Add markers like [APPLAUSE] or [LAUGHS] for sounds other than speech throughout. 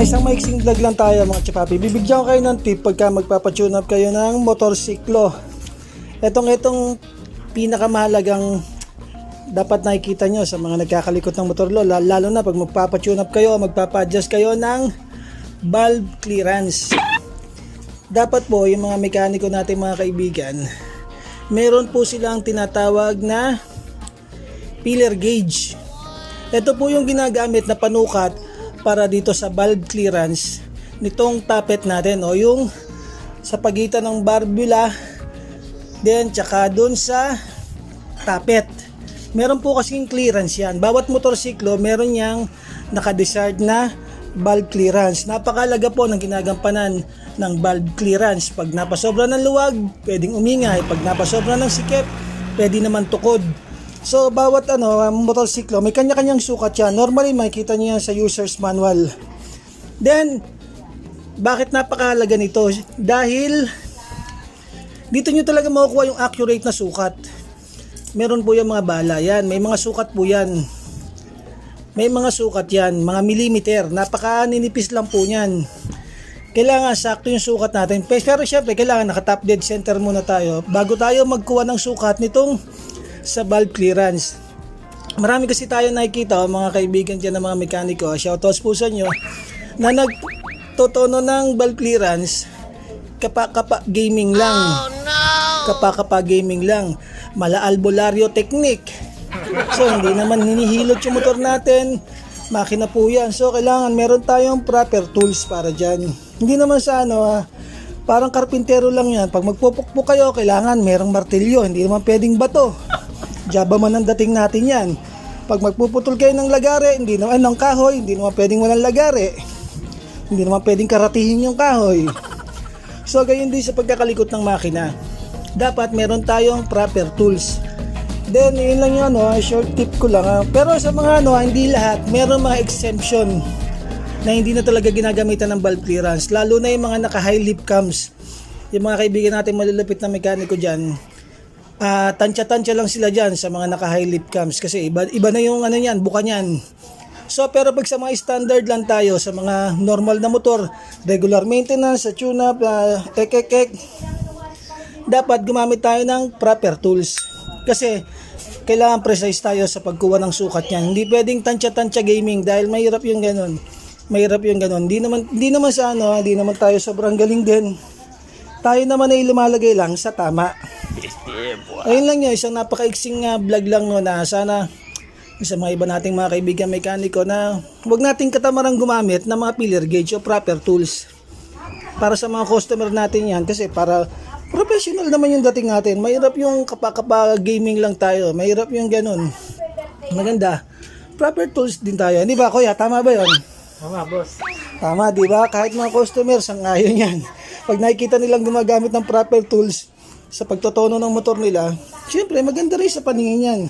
isang maiksing vlog lang tayo mga chapapi. Bibigyan ko kayo ng tip pagka magpapatune up kayo ng motorsiklo. Etong itong pinakamahalagang dapat nakikita nyo sa mga nagkakalikot ng motorlo la- lalo na pag magpapatune up kayo magpapa-adjust kayo ng valve clearance dapat po yung mga mekaniko natin mga kaibigan meron po silang tinatawag na pillar gauge ito po yung ginagamit na panukat para dito sa valve clearance nitong tappet natin o yung sa pagitan ng barbula then tsaka dun sa tappet meron po kasing clearance yan. Bawat motorsiklo meron yang nakadesired na valve clearance. Napakalaga po ng ginagampanan ng valve clearance. Pag napasobra ng luwag pwedeng umingay. Pag napasobra ng sikip pwede naman tukod so bawat ano motorsiklo may kanya-kanyang sukat yan normally makikita niyo yan sa user's manual. Then bakit napakahalaga nito? Dahil dito nyo talaga makukuha yung accurate na sukat. Meron po yung mga bala yan. May mga sukat po yan. May mga sukat yan mga millimeter. Napaka ninipis lang po yan kailangan sakto yung sukat natin. Pe- pero syempre kailangan naka top dead center muna tayo bago tayo magkuha ng sukat nitong sa valve clearance. Marami kasi tayo nakikita oh, mga kaibigan dyan ng mga mekaniko. Shoutouts po sa inyo. Na nagtotono ng valve clearance kapa kapa gaming lang. Kapa gaming lang. Mala albularyo technique. So hindi naman hinihilot yung motor natin. Makina po yan. So kailangan meron tayong proper tools para dyan. Hindi naman sa ano ah, parang karpintero lang yan. Pag magpupukpuk kayo kailangan merong martilyo. Hindi naman pwedeng bato jaba man ang dating natin yan pag magpuputol kayo ng lagare hindi naman ng kahoy hindi naman pwedeng walang lagare hindi naman pwedeng karatihin yung kahoy So gayon din sa pagkakalikot ng makina. Dapat meron tayong proper tools. Then yun lang yun, no? short tip ko lang. ah. Pero sa mga ano, ah, hindi lahat, meron mga exemption na hindi na talaga ginagamitan ng valve clearance. Lalo na yung mga naka-high lip cams. Yung mga kaibigan natin malulupit na mekaniko dyan, ah tansya-tansya lang sila dyan sa mga naka-high lip cams. Kasi iba, iba na yung ano yan, buka niyan. So pero pag sa mga standard lang tayo sa mga normal na motor, regular maintenance, sa tune-up, uh, ek-ek-ek, dapat gumamit tayo ng proper tools. Kasi kailangan precise tayo sa pagkuha ng sukat niyan. Hindi pwedeng tansya-tansya gaming dahil mahirap yung ganun. Mahirap yung ganun. Hindi naman, hindi naman sa ano, hindi naman tayo sobrang galing din. Tayo naman ay lumalagay lang sa tama. Ayun lang yun, isang napakaiksing uh, vlog lang no, na sana sa mga iba nating mga kaibigan mekaniko na huwag nating katamarang gumamit ng mga pillar gauge o proper tools. Para sa mga customer natin yan kasi para professional naman yung dating natin. Mahirap yung kapakapa gaming lang tayo. Mahirap yung ganun. Maganda. Proper tools din tayo. Hindi ba kuya? Tama ba yon Tama, boss. Tama, di ba? Kahit mga customers, ang ayon yan. Pag nakikita nilang gumagamit ng proper tools sa pagtotono ng motor nila, syempre maganda rin sa paningin yan.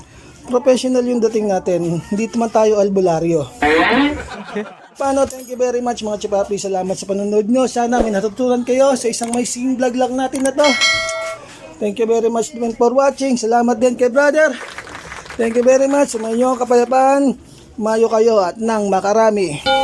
Professional yung dating natin. Hindi naman tayo albularyo. [LAUGHS] Paano? Thank you very much mga chapapi. Salamat sa panonood nyo. Sana may natutunan kayo sa isang may sing vlog lang natin na to. Thank you very much din for watching. Salamat din kay brother. Thank you very much. Inyong kapayapaan. Mayo kayo at nang makarami.